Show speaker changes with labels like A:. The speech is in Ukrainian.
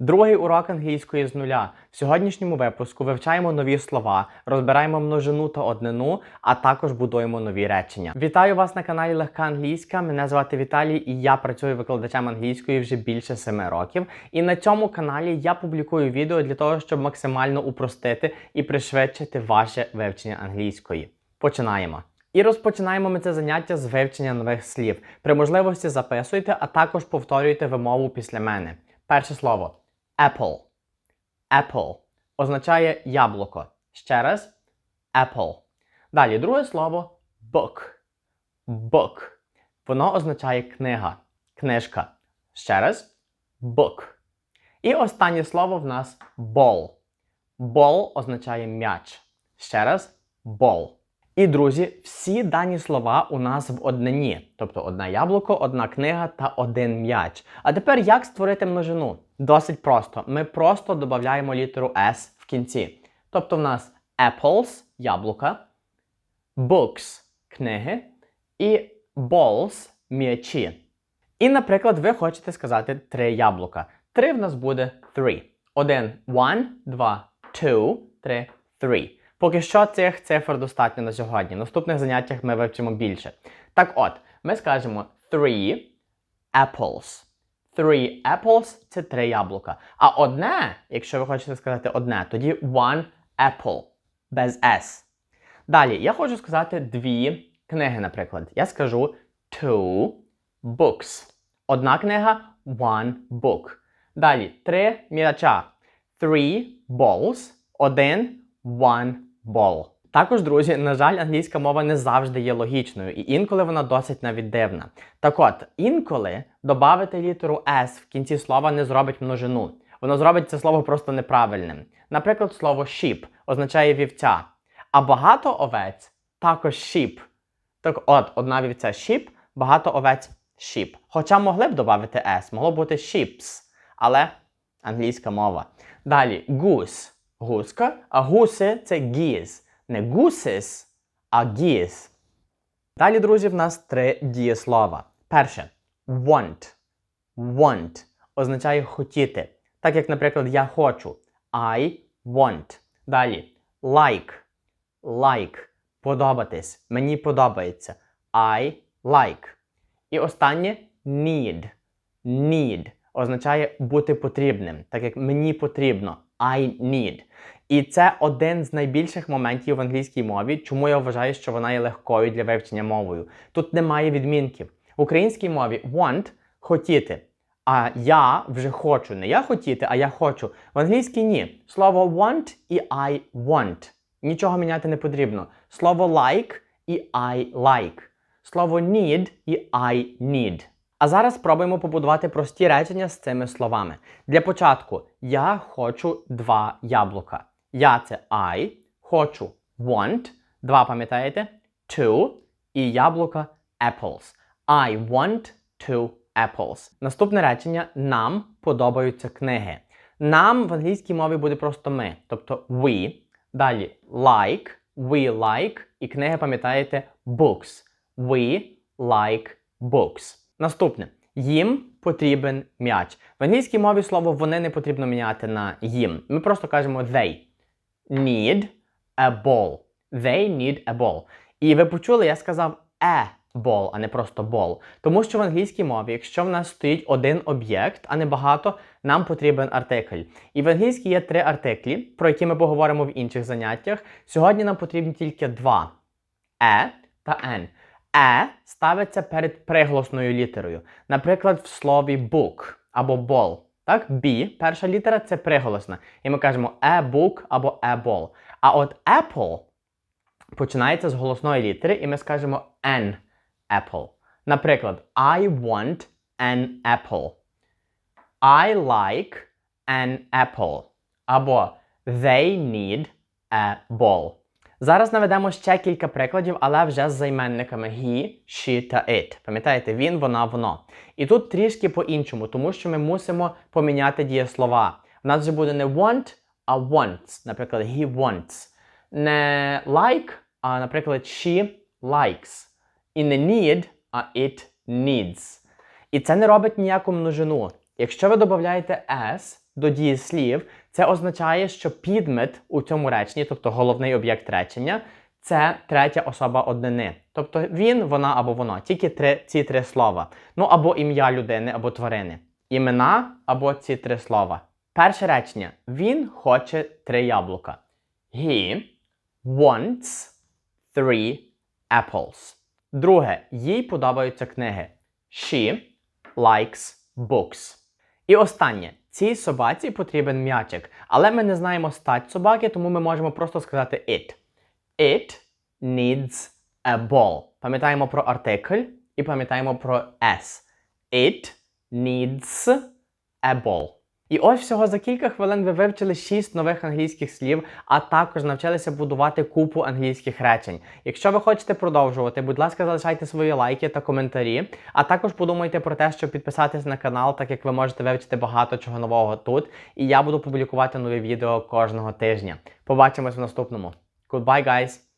A: Другий урок англійської з нуля. В сьогоднішньому випуску вивчаємо нові слова, розбираємо множину та однину, а також будуємо нові речення. Вітаю вас на каналі Легка Англійська. Мене звати Віталій, і я працюю викладачем англійської вже більше семи років. І на цьому каналі я публікую відео для того, щоб максимально упростити і пришвидшити ваше вивчення англійської. Починаємо. І розпочинаємо ми це заняття з вивчення нових слів. При можливості записуйте, а також повторюйте вимову після мене. Перше слово apple. Apple означає яблуко. Ще раз apple. Далі друге слово book. Book. Воно означає книга, книжка. Ще раз book. І останнє слово в нас ball. Ball означає м'яч. Ще раз ball. І, друзі, всі дані слова у нас в однині, тобто одне яблуко, одна книга та один м'яч. А тепер як створити множину? Досить просто. Ми просто додаємо літеру S в кінці. Тобто в нас apples яблука, books книги і balls м'ячі. І, наприклад, ви хочете сказати три яблука. Три в нас буде three. Один one, два two, три, three. Поки що цих цифр достатньо на сьогодні. В наступних заняттях ми вивчимо більше. Так от, ми скажемо three apples. Three apples це три яблука. А одне, якщо ви хочете сказати одне, тоді one apple без S. Далі, я хочу сказати дві книги, наприклад. Я скажу two books. Одна книга one book. Далі три м'яча. Three balls. Один one ball. Також, друзі, на жаль, англійська мова не завжди є логічною, і інколи вона досить навіть дивна. Так от, інколи додати літеру S в кінці слова не зробить множину. Воно зробить це слово просто неправильним. Наприклад, слово sheep означає вівця, а багато овець також sheep. Так от, одна вівця sheep, багато овець sheep. Хоча могли б додати S, могло бути sheeps, але англійська мова. Далі goose – гуска, а гуси це geese. Не gooses, а geese. Далі, друзі, в нас три дієслова. Перше want. Want означає хотіти. Так як, наприклад, я хочу. I want. Далі like. Like. Подобатись. Мені подобається. I like. І останнє need. Need означає бути потрібним. Так як мені потрібно. I need. І це один з найбільших моментів в англійській мові, чому я вважаю, що вона є легкою для вивчення мовою. Тут немає відмінків. В українській мові want хотіти. А я вже хочу. Не я хотіти, а я хочу. В англійській ні. Слово want і I want. Нічого міняти не потрібно. Слово like і I like. Слово need і I need. А зараз спробуємо побудувати прості речення з цими словами. Для початку я хочу два яблука. Я це I, хочу want, два пам'ятаєте? Two і яблука apples. I want two apples. Наступне речення нам подобаються книги. Нам в англійській мові буде просто ми, тобто we. Далі like, we like, і книги пам'ятаєте books. We like books. Наступне. Їм потрібен м'яч. В англійській мові слово вони не потрібно міняти на їм. Ми просто кажемо they need a ball. They need a ball. І ви почули, я сказав a ball, а не просто ball. Тому що в англійській мові, якщо в нас стоїть один об'єкт, а не багато, нам потрібен артикль. І в англійській є три артиклі, про які ми поговоримо в інших заняттях. Сьогодні нам потрібні тільки два: е та n. Е ставиться перед приголосною літерою. Наприклад, в слові book або ball. Так, B, перша літера це приголосна. І ми кажемо a book або a ball. А от apple починається з голосної літери, і ми скажемо an apple. Наприклад, I want an apple. I like an apple. Або they need a ball. Зараз наведемо ще кілька прикладів, але вже з займенниками he, she та it. Пам'ятаєте, він, вона, воно. І тут трішки по-іншому, тому що ми мусимо поміняти дієслова. У нас вже буде не want, а wants. Наприклад, he wants. Не like, а, наприклад, she likes. І не need, а it needs. І це не робить ніяку множину. Якщо ви додаєте s до дієслів, це означає, що підмет у цьому реченні, тобто головний об'єкт речення, це третя особа однини. Тобто він, вона або воно. Тільки три, ці три слова. Ну або ім'я людини, або тварини. Імена або ці три слова. Перше речення. Він хоче три яблука. He wants three apples. Друге, їй подобаються книги. She likes books. І останнє. Цій собаці потрібен м'ячик, але ми не знаємо стать собаки, тому ми можемо просто сказати it. It needs a ball. Пам'ятаємо про артикль і пам'ятаємо про s. It needs a ball. І ось всього за кілька хвилин ви вивчили 6 нових англійських слів, а також навчилися будувати купу англійських речень. Якщо ви хочете продовжувати, будь ласка, залишайте свої лайки та коментарі. А також подумайте про те, щоб підписатись на канал, так як ви можете вивчити багато чого нового тут. І я буду публікувати нові відео кожного тижня. Побачимось в наступному. Goodbye, guys!